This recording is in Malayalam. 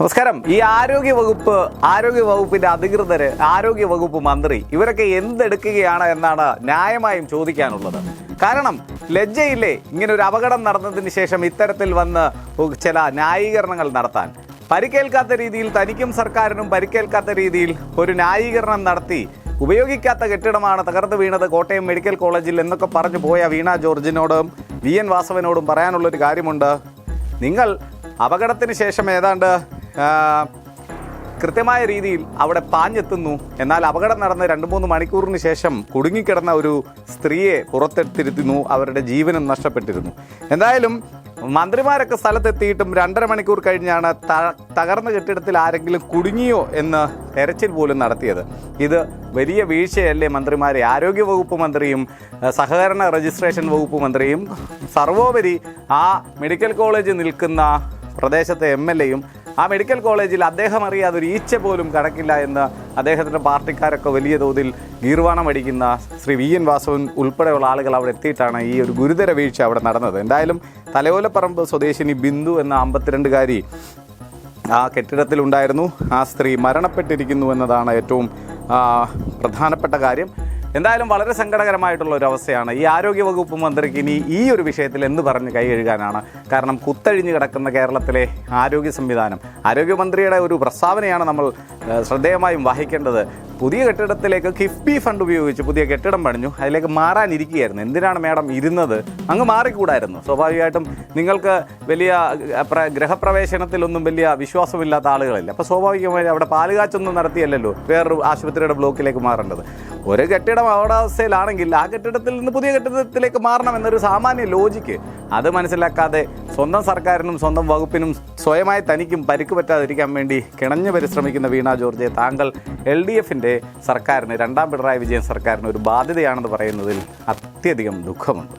നമസ്കാരം. ഈ ആരോഗ്യ വകുപ്പ് ആരോഗ്യ വകുപ്പിന്റെ അധികൃതർ ആരോഗ്യ വകുപ്പ് മന്ത്രി ഇവരൊക്കെ എന്തെടുക്കുകയാണ് എന്നാണ് ന്യായമായും ചോദിക്കാനുള്ളത്. കാരണം ലജ്ജയില്ലേ ഇങ്ങനെ ഒരു അപകടം നടന്നതിന് ശേഷം ഇത്തരത്തിൽ വന്ന് ചില ന്യായീകരണങ്ങൾ നടത്താൻ. പരിക്കേൽക്കാത്ത രീതിയിൽ തനിക്കും സർക്കാരിനും പരിക്കേൽക്കാത്ത രീതിയിൽ ഒരു ന്യായീകരണം നടത്തി. ഉപയോഗിക്കാത്ത കെട്ടിടമാണ് തകർന്നു വീണത് കോട്ടയം മെഡിക്കൽ കോളേജിൽ എന്നൊക്കെ പറഞ്ഞു പോയ വീണ ജോർജിനോടും വി എൻ വാസവനോടും പറയാനുള്ളൊരു കാര്യമുണ്ട്. നിങ്ങൾ അപകടത്തിന് ശേഷം ഏതാണ്ട് കൃത്യമായ രീതിയിൽ അവിടെ പാഞ്ഞെത്തുന്നു. എന്നാൽ അപകടം നടന്ന രണ്ട് മൂന്ന് മണിക്കൂറിന് ശേഷം കുടുങ്ങിക്കിടന്ന ഒരു സ്ത്രീയെ പുറത്തെടുത്തിരുന്നു. അവരുടെ ജീവനും നഷ്ടപ്പെട്ടിരുന്നു. എന്തായാലും മന്ത്രിമാരൊക്കെ സ്ഥലത്തെത്തിയിട്ടും രണ്ടര മണിക്കൂർ കഴിഞ്ഞാണ് തകർന്ന കെട്ടിടത്തിൽ ആരെങ്കിലും കുടുങ്ങിയോ എന്ന് തെരച്ചിൽ പോലും നടത്തിയത്. ഇത് വലിയ വീഴ്ചയല്ലേ മന്ത്രിമാരെ? ആരോഗ്യ വകുപ്പ് മന്ത്രിയും സഹകരണ രജിസ്ട്രേഷൻ വകുപ്പ് മന്ത്രിയും സർവോപരി ആ മെഡിക്കൽ കോളേജ് നിൽക്കുന്ന പ്രദേശത്തെ എം എൽ എയും ആ മെഡിക്കൽ കോളേജിൽ അദ്ദേഹം അറിയാതെ ഒരു ഈച്ച പോലും കടക്കില്ല എന്ന് അദ്ദേഹത്തിന്റെ പാർട്ടിക്കാരൊക്കെ വലിയ തോതിൽ ഗീർവാണം അടിക്കുന്ന ശ്രീ വി എൻ വാസവൻ ഉൾപ്പെടെയുള്ള ആളുകൾ അവിടെ എത്തിയിട്ടാണ് ഈ ഒരു ഗുരുതര വീഴ്ച അവിടെ നടന്നത്. എന്തായാലും തലയോലപ്പറമ്പ് സ്വദേശിനി ബിന്ദു എന്ന അമ്പത്തിരണ്ടുകാരി ആ കെട്ടിടത്തിലുണ്ടായിരുന്നു. ആ സ്ത്രീ മരണപ്പെട്ടിരിക്കുന്നു എന്നതാണ് ഏറ്റവും പ്രധാനപ്പെട്ട കാര്യം. എന്തായാലും വളരെ സങ്കടകരമായിട്ടുള്ള ഒരു അവസ്ഥയാണ് ഈ ആരോഗ്യ വകുപ്പ് മന്ത്രിക്ക് ഇനി ഈ ഒരു വിഷയത്തിൽ എന്ത് പറഞ്ഞ് കൈ കഴുകാനാണ്? കാരണം കുത്തഴിഞ്ഞ് കിടക്കുന്ന കേരളത്തിലെ ആരോഗ്യ സംവിധാനം ആരോഗ്യമന്ത്രിയുടെ ഒരു പ്രസ്താവനയാണ് നമ്മൾ ശ്രദ്ധേയമായും വഹിക്കേണ്ടത് പുതിയ കെട്ടിടത്തിലേക്ക് കിഫ്ബി ഫണ്ട് ഉപയോഗിച്ച് പുതിയ കെട്ടിടം പണിഞ്ഞു. അതിലേക്ക് മാറാനിരിക്കുകയായിരുന്നു. എന്തിനാണ് മാഡം ഇരുന്നത്? അങ്ങ് മാറിക്കൂടായിരുന്നു. സ്വാഭാവികമായിട്ടും നിങ്ങൾക്ക് വലിയ ഗ്രഹപ്രവേശനത്തിലൊന്നും വലിയ വിശ്വാസമില്ലാത്ത ആളുകളില്ല. അപ്പോൾ സ്വാഭാവികമായി അവിടെ പാലുകാച്ചൊന്നും നടത്തിയല്ലല്ലോ വേറൊരു ആശുപത്രിയുടെ ബ്ലോക്കിലേക്ക് മാറേണ്ടത്. ഒരു കെട്ടിടം അവടാവസ്ഥയിലാണെങ്കിൽ ആ കെട്ടിടത്തിൽ നിന്ന് പുതിയ കെട്ടിടത്തിലേക്ക് മാറണം എന്നൊരു സാമാന്യ ലോജിക്ക് അത് മനസ്സിലാക്കാതെ സ്വന്തം സർക്കാരിനും സ്വന്തം വകുപ്പിനും സ്വയമായി തനിക്കും പരിക്ക് പറ്റാതിരിക്കാൻ വേണ്ടി കിണഞ്ഞു പരിശ്രമിക്കുന്ന വീണ ജോർജെ താങ്കൾ എൽ ഡി എഫിന്റെ സർക്കാരിന് രണ്ടാം പിണറായി വിജയൻ സർക്കാരിന് ഒരു ബാധ്യതയാണെന്ന് പറയുന്നതിൽ അത്യധികം ദുഃഖമുണ്ട്.